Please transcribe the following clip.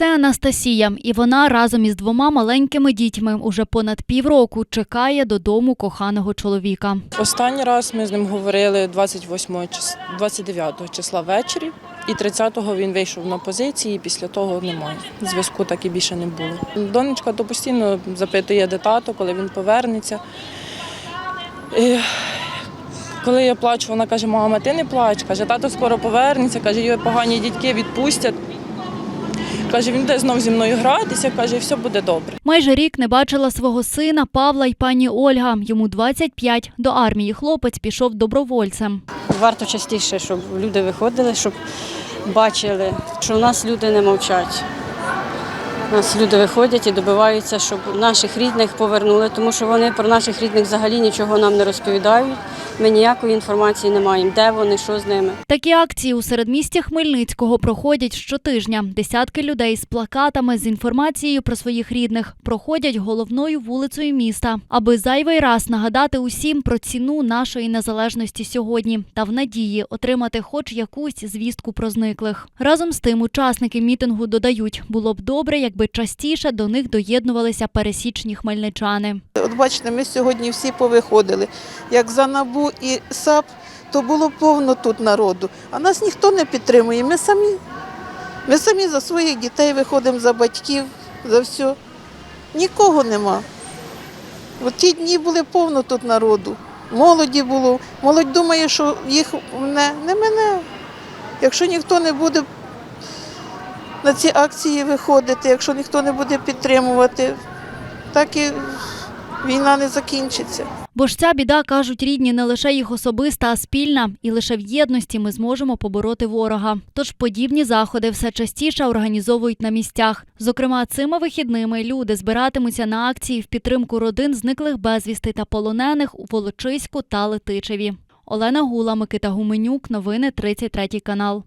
Це Анастасія, і вона разом із двома маленькими дітьми уже понад півроку чекає додому коханого чоловіка. Останній раз ми з ним говорили 28 чис... 29 числа ввечері, і 30-го він вийшов на позиції, і після того немає. Зв'язку так і більше не було. Донечка то постійно запитує, де тато, коли він повернеться. І коли я плачу, вона каже, мама, ти не плач. Каже, тато скоро повернеться, каже, його погані дітки відпустять. Каже, він буде знов зі мною гратися, каже, і все буде добре. Майже рік не бачила свого сина Павла й пані Ольга. Йому 25. До армії хлопець пішов добровольцем. Варто частіше, щоб люди виходили, щоб бачили, що в нас люди не мовчать. Нас люди виходять і добиваються, щоб наших рідних повернули, тому що вони про наших рідних взагалі нічого нам не розповідають. Ми ніякої інформації не маємо, де вони, що з ними. Такі акції у середмісті Хмельницького проходять щотижня. Десятки людей з плакатами з інформацією про своїх рідних проходять головною вулицею міста, аби зайвий раз нагадати усім про ціну нашої незалежності сьогодні та в надії отримати хоч якусь звістку про зниклих. Разом з тим, учасники мітингу додають, було б добре, якби частіше до них доєднувалися пересічні хмельничани. От бачите, ми сьогодні всі повиходили. Як за НАБУ і САП, то було повно тут народу. А нас ніхто не підтримує. Ми самі. Ми самі за своїх дітей виходимо, за батьків, за все. Нікого нема. От ті дні були повно тут народу. Молоді було. Молодь думає, що їх не, не мене. Якщо ніхто не буде на ці акції виходити, якщо ніхто не буде підтримувати, так і війна не закінчиться. Бо ж ця біда, кажуть рідні, не лише їх особиста, а спільна, і лише в єдності ми зможемо побороти ворога. Тож подібні заходи все частіше організовують на місцях. Зокрема, цими вихідними люди збиратимуться на акції в підтримку родин зниклих безвісти та полонених у Волочиську та Летичеві. Олена Гула, Микита Гуменюк. Новини 33 канал.